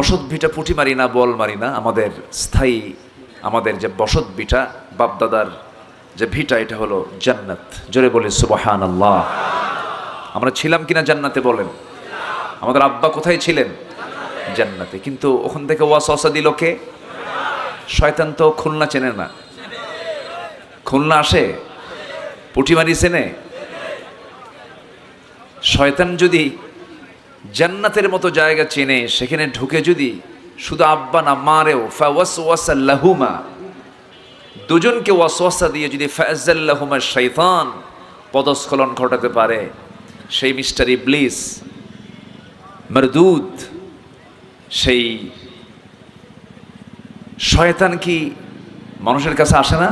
বসত ভিটা পুঁটি মারি না, বল মারি না, আমাদের স্থায়ী, আমাদের যে বসত ভিটা, বাপদাদার যে ভিটা, এটা হলো জান্নাত। জোরে বলি সুবাহান আল্লাহ আমরা ছিলাম কিনা জান্নাতে বলেন? আমাদের আব্বা কোথায় ছিলেন? জান্নাতে। কিন্তু ওখান থেকে ওয়াসওয়াসা দিল কে? শয়তান তো খুলনা চেনে না। খুলনা আসে? পুটিমারি চেনে? শয়তান যদি জান্নাতের মতো জায়গা চেনে, সেখানে ঢুকে যদি শুধু আব্বা না মারেও ফাওয়াসওয়াসাল্লাহুমা দুজনকে ওয়াসওয়াসা দিয়ে যদি ফায়াজাল্লাহুমা শৈতান পদস্খলন ঘটাতে পারে, সেই মিস্টার ইবলিস, মরদুদ, সেই শয়তান কি মানুষের কাছে আসে না?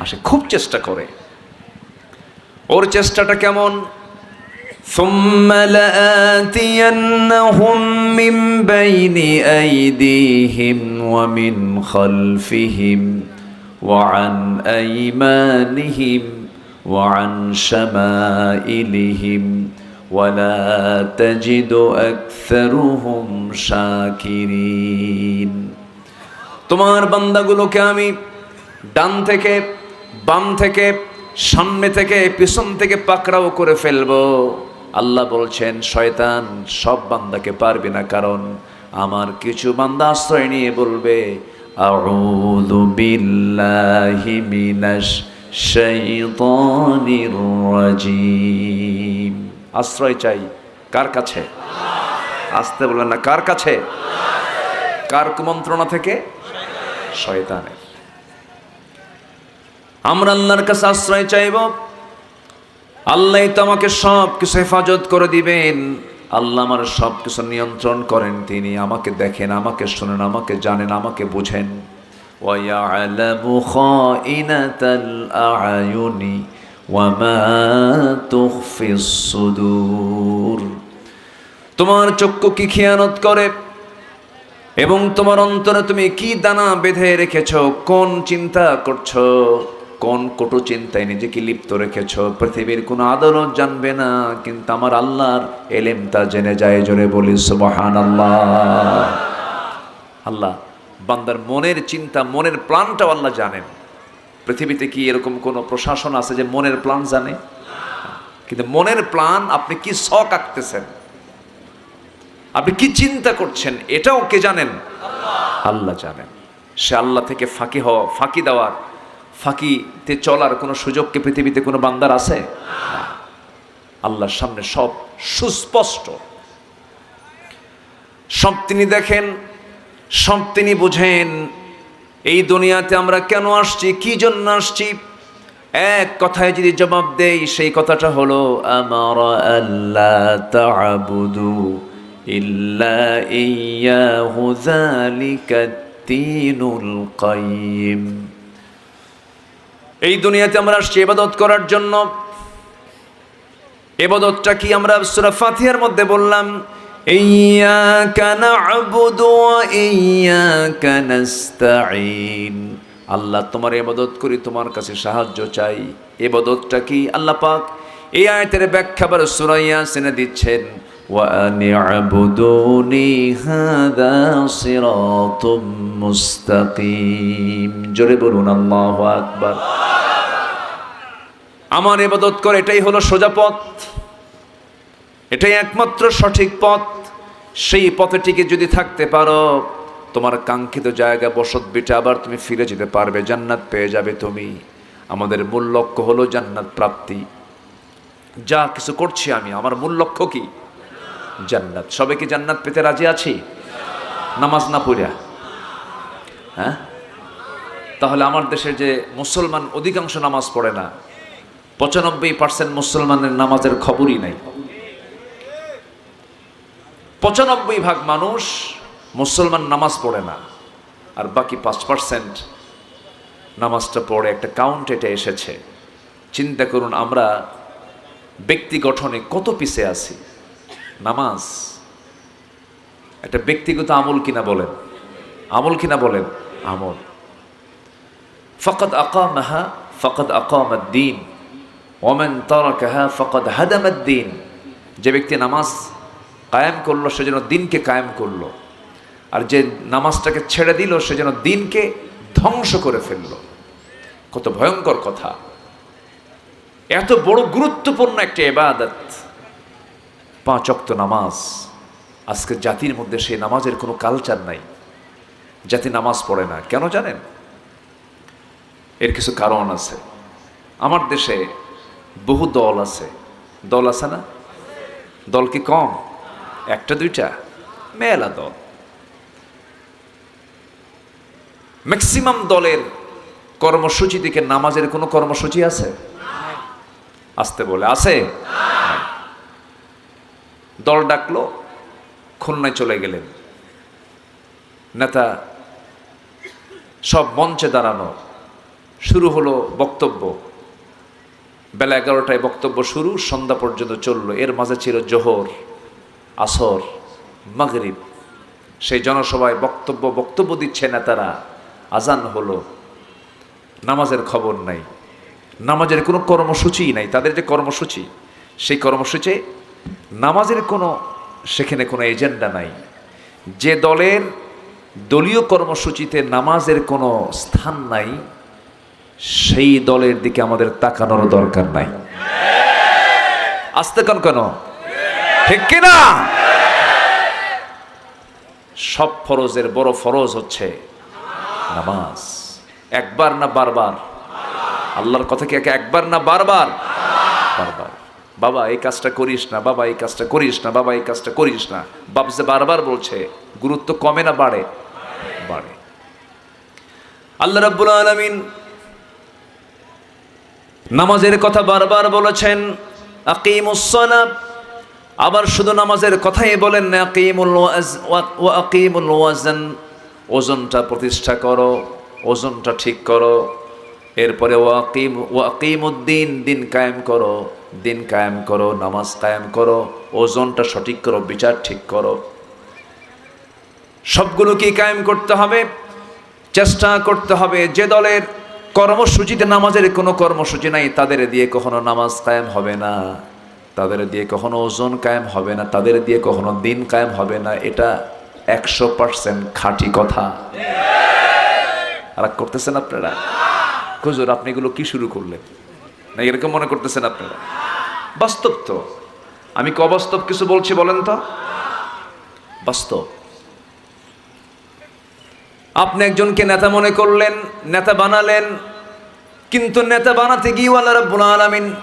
আসে, খুব চেষ্টা করে। ওর চেষ্টাটা কেমন? ثم لآتينهم من بين أيديهم ومن خلفهم وعن أيمانهم وعن شمائلهم ولا تجد أكثرهم شاكرين তোমার বান্দাগুলোকে আমি ডান থেকে বাম থেকে সামনে থেকে পিছন থেকে পাকড়াও করে ফেলবো আল্লাহ বলছেন, শয়তান সব বান্দাকে পারবে না, কারণ আমার কিছু বান্দা আশ্রয় নিয়ে বলবে আশ্রয় চাই কার কাছে? আসতে বলবেন না, কার কাছে? কার কুমন্ত্রণা থেকে? শয়তানের। আমরা আল্লাহর কাছে আশ্রয় চাইব। আল্লাহ তো আমাকে সব কিছু হেফাজত করে দিবেন। আল্লাহ আমার সব কিছু নিয়ন্ত্রণ করেন তিনি। আমাকে দেখেন আমাকে শোনেন আমাকে জানেন আমাকে বোঝেন। তোমার চক্ষু কি খেয়ানত করে? এবং তোমার অন্তরে তুমি কি দানা বেঁধে রেখেছ? কোন চিন্তা করছ? কোন কটু চিন্তায় নিজেকে লিপ্ত রেখেছ? পৃথিবীর কোনো আদালত জানবে না, কিন্তু আমার আল্লাহর এলেম তা জেনে যায়। জোরে বলি সুবহান আল্লাহ আল্লাহ বান্দার মনের চিন্তা, মনের প্ল্যানটাও আল্লাহ জানেন। পৃথিবীতে কি এরকম কোনো প্রশাসন আছে যে মনের প্ল্যান জানে? কিন্তু মনের প্ল্যান আপনি কি শখ আঁকতেছেন? আপনি কি চিন্তা করছেন? এটাও কে জানেন? আল্লাহ জানেন। সে আল্লাহ থেকে ফাঁকি হওয়া, ফাঁকি দেওয়ার ফাঁকিতে চলার কোনো সুযোগ কি পৃথিবীতে কোনো বান্দার আছে? আল্লাহর সামনে সব সুস্পষ্ট। সব তিনি দেখেন, সব তিনি বুঝেন, এই দুনিয়াতে আমরা কেন আসছি, কি জন্য আসছি? এক কথায় যদি জবাব দেই, সেই কথাটা হলো, আমার আল্লাহ তা'বুদু ইল্লা ইয়াহু যালিকা তিনুল কাইয়িম। এই দুনিয়াতে আমরা আসছি এবাদত করার জন্য। এবাদতটা কি আমরা সুরা ফাতিহার মধ্যে বললাম? আল্লাহ, তোমার ইবাদত করি, তোমার কাছে সাহায্য চাই। ইবাদতটা কি? আল্লাহ পাক এই আয়াতের ব্যাখ্যা আবার সূরা ইয়াসিনে দিচ্ছেন। আনি'বুদুনি হাদা সিরাতুম মুস্তাকিম জোরে বলুন, আল্লাহু আকবার। আমার ইবাদত করে এটাই হলো সোজা পথ। এটাই একমাত্র সঠিক পথ। সেই পথে টিকে যদি থাকতে পারো, তোমার কাঙ্ক্ষিত জায়গা বসত বিটে আবার তুমি ফিরে যেতে পারবে, জান্নাত পেয়ে যাবে তুমি। আমাদের মূল লক্ষ্য হলো জান্নাত প্রাপ্তি। যা কিছু করছি আমি, আমার মূল লক্ষ্য কি? জান্নাত। সবে কি জান্নাত পেতে রাজি আছি? নামাজ না পড়িয়া? হ্যাঁ? তাহলে আমার দেশের যে মুসলমান অধিকাংশ নামাজ পড়ে না, পঁচানব্বই পার্সেন্ট মুসলমানের নামাজের খবরই নাই। পঁচানব্বই ভাগ মানুষ মুসলমান নামাজ পড়ে না, আর বাকি পাঁচ পার্সেন্ট নামাজটা পড়ে একটা কাউন্ট এটা এসেছে। চিন্তা করুন আমরা ব্যক্তি গঠনে কত পিছে আছি। নামাজ একটা ব্যক্তিগত আমল কিনা বলেন? আমল কিনা বলেন? আমল। ফকত আকামাহা ফকত আকামাদ্দিন ওমেন তরকাহা ফকত হাদামাদ্দিন যে ব্যক্তি নামাজ কায়েম করল সেজন্য দিনকে কায়েম করল। আর যে নামাজটাকে ছেড়ে দিল, সে যেন দিনকে ধ্বংস করে ফেলল। কত ভয়ঙ্কর কথা। এত বড় গুরুত্বপূর্ণ একটা এবাদত পাঁচ অক্ত নামাজ। আজকে জাতির মধ্যে সেই নামাজের কোনো কালচার নাই। জাতি নামাজ পড়ে না। কেন জানেন? এর কিছু কারণ আছে। আমার দেশে বহু দল আছে। দল আছে না? দল কি কম? একটা দুইটা? মেলা দল। ম্যাক্সিমাম দলের কর্মসূচি থেকে নামাজের কোনো কর্মসূচি আছে? আসতে বলে আছে। দল ডাকলো, খুলনায় চলে গেলেন। নেতা সব মঞ্চে দাঁড়ানো, শুরু হলো বক্তব্য। বেলা এগারোটায় বক্তব্য শুরু, সন্ধ্যা পর্যন্ত চলল। এর মাঝে ছিল জোহর, আসর, মাগরিব। সেই জনসভায় বক্তব্য বক্তব্য দিচ্ছে নেতারা। আজান হলো। নামাজের খবর নাই। নামাজের কোনো কর্মসূচিই নাই। তাদের যে কর্মসূচি, সেই কর্মসূচি নামাজের কোনো, সেখানে কোনো এজেন্ডা নাই। যে দলের দলীয় কর্মসূচিতে নামাজের কোনো স্থান নাই, সেই দলের দিকে আমাদের তাকানোর দরকার নাই। আসতে কেন কেন? ঠিক কিনা? সব ফরজের বড় ফরজ হচ্ছে নামাজ। একবার না বারবার? আল্লাহর কথা কি একে একবার না বারবার? বারবার। বাবা, এই কাজটা করিস না, বাবা, এই কাজটা করিস না, বাবা, এই কাজটা করিস না। বাপ যে বারবার বলছে, গুরুত্ব কমে না বাড়ে? বাড়ে। আল্লাহ রাব্বুল আলামিন নামাজের কথা বারবার বলেছেন, আকিমুস সালাত। আবার শুধু নামাজের কথাই বলেন না, আকিমুল আকিমুল ওয়াজান। ওজনটা প্রতিষ্ঠা করো, ওজনটা ঠিক করো। এরপরে ওয়াকিম ওয়াকিমুদ্দিন দিন কায়েম করো। দিন কায়েম করো, নামাজ কায়েম করো, ওজনটা সঠিক করো, বিচার ঠিক করো। সবগুলোকেই কায়েম করতে হবে? চেষ্টা করতে হবে। যে দলের কর্মসূচিতে নামাজের কোনো কর্মসূচি নাই, তাদের দিয়ে কখনো নামাজ কায়েম হবে না। তাদের দিয়ে কখনো ওজন কায়েম হবে না, তাদের দিয়ে কখনো দিন কায়েম হবে না। এটা একশো পার্সেন্ট খাঁটি কথা। আর করতেছেন আপনারা? হুজুর, আপনি এগুলো কি শুরু করলেন? না, এরকম মনে করতেছেন আপনারা? বাস্তব তো। আমি কি অবাস্তব কিছু বলছি বলেন তো? বাস্তব। আপনি একজনকে নেতা মনে করলেন, নেতা বানালেন, কিন্তু নেতা বানাতে গিয়ে আল্লাহ রাব্বুল আলামিন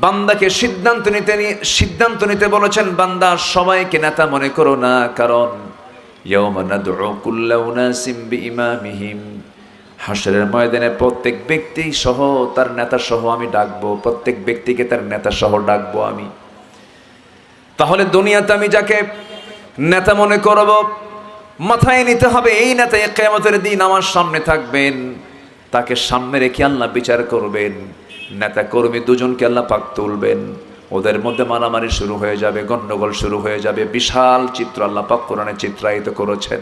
বান্দাকে সিদ্ধান্ত নিতে নিয়ে সিদ্ধান্ত নিতে বলেছেন, বান্দা সবাইকে নেতা মনে করো না, কারণ হাসরের ময়দানে প্রত্যেক ব্যক্তি সহ তার নেতা সহ আমি ডাকবো, প্রত্যেক ব্যক্তিকে তার নেতা সহ ডাকবো আমি। তাহলে দুনিয়াতে আমি যাকে নেতা মনে করব, মাথায় নিতে হবে এই নেতা কেমতের দিন আমার সামনে থাকবেন, তাকে সামনে রেখে আল্লাহ বিচার করবেন, নেতা কর্মী দুজনকে আল্লাহ পাক তুলবেন, ওদের মধ্যে মারামারি শুরু হয়ে যাবে, গন্ডগোল শুরু হয়ে যাবে, বিশাল চিত্র আল্লাহ পাক কোরআনে চিত্রায়িত করেছেন।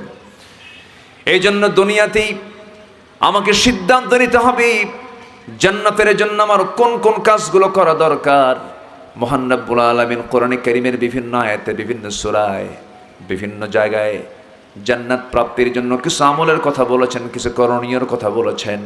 এই জন্য দুনিয়াতেই আমাকে সিদ্ধান্ত নিতে হবে জান্নাতের জন্য আমার কোন কোন কাজগুলো করা দরকার। মহান রব্বুল আলমিন কোরআনে করিমের বিভিন্ন আয়াতে, বিভিন্ন সুরায়, বিভিন্ন জায়গায় জান্নাত প্রাপ্তির জন্য কিছু আমলের কথা বলেছেন, কিছু করণীয়র কথা বলেছেন।